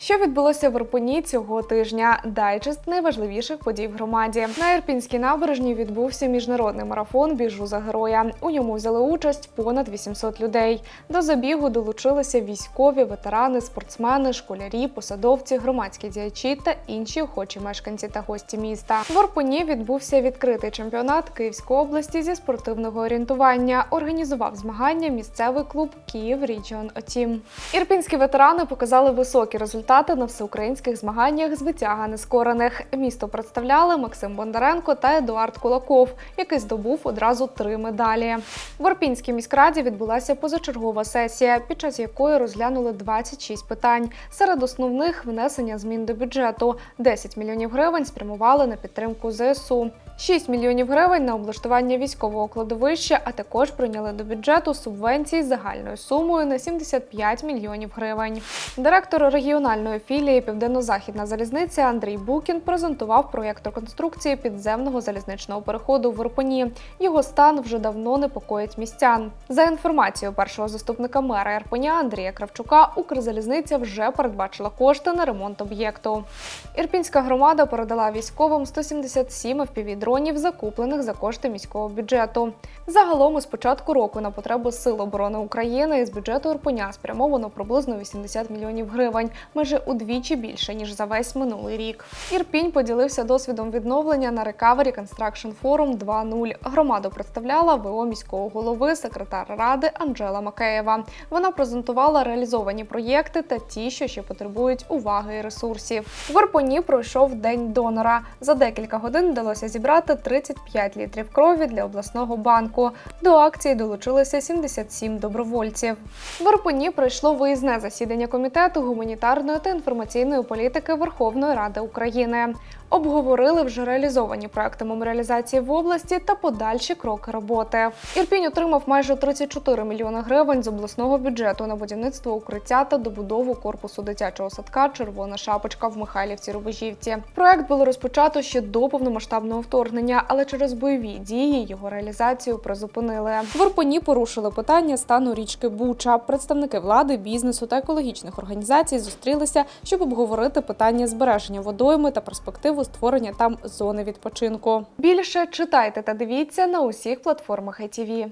Що відбулося в Ірпені цього тижня? Дайджест найважливіших подій в громаді. На Ірпінській набережній відбувся міжнародний марафон Біжу за героя. У ньому взяли участь понад 800 людей. До забігу долучилися військові, ветерани, спортсмени, школярі, посадовці, громадські діячі та інші охочі мешканці та гості міста. В Ірпені відбувся відкритий чемпіонат Київської області зі спортивного орієнтування. Організував змагання місцевий клуб Київ Ріджіон Отім. Ірпінські ветерани показали високі результати на всеукраїнських змаганнях з витяга нескорених. Місто представляли Максим Бондаренко та Едуард Кулаков, який здобув одразу три медалі. В Ірпінській міськраді відбулася позачергова сесія, під час якої розглянули 26 питань. Серед основних внесення змін до бюджету. 10 мільйонів гривень спрямували на підтримку ЗСУ. 6 мільйонів гривень на облаштування військового кладовища, а також прийняли до бюджету субвенції загальною сумою на 75 мільйонів гривень. Директор регіональної філії Південно-Західна залізниця Андрій Букін презентував проєкт реконструкції підземного залізничного переходу в Ірпені. Його стан вже давно непокоїть містян. За інформацією першого заступника мера Ірпеня Андрія Кравчука, Укрзалізниця вже передбачила кошти на ремонт об'єкту. Ірпінська громада передала військовим 177 FPV-дронів, закуплених за кошти міського бюджету. Загалом із початку року на потребу Сил оборони України із бюджету Ірпеня спрямовано приблизно 80 мільйонів гривень, майже удвічі більше ніж за весь минулий рік. Ірпінь поділився досвідом відновлення на Recovery Construction Forum 2.0. Громаду представляла ВО міського голови, секретар ради Анжела Макеєва. Вона презентувала реалізовані проєкти та ті, що ще потребують уваги і ресурсів. В Ірпені пройшов день донора. За декілька годин вдалося зібрати 35 літрів крові для обласного банку. До акції долучилися 77 добровольців. В Ірпені пройшло виїзне засідання комітету гуманітарної та інформаційної політики Верховної Ради України. Обговорили вже реалізовані проекти меморіалізації в області та подальші кроки роботи. Ірпінь отримав майже 34 мільйони гривень з обласного бюджету на будівництво укриття та добудову корпусу дитячого садка Червона шапочка в Михайлівці Рубежівці. Проект було розпочато ще до повномасштабного вторгнення, але через бойові дії його реалізацію призупинили. В Орпені порушили питання стану річки Буча. Представники влади, бізнесу та екологічних організацій зустрілися, щоб обговорити питання збереження водойми та перспективу створення там зони відпочинку. Більше читайте та дивіться на усіх платформах ITV.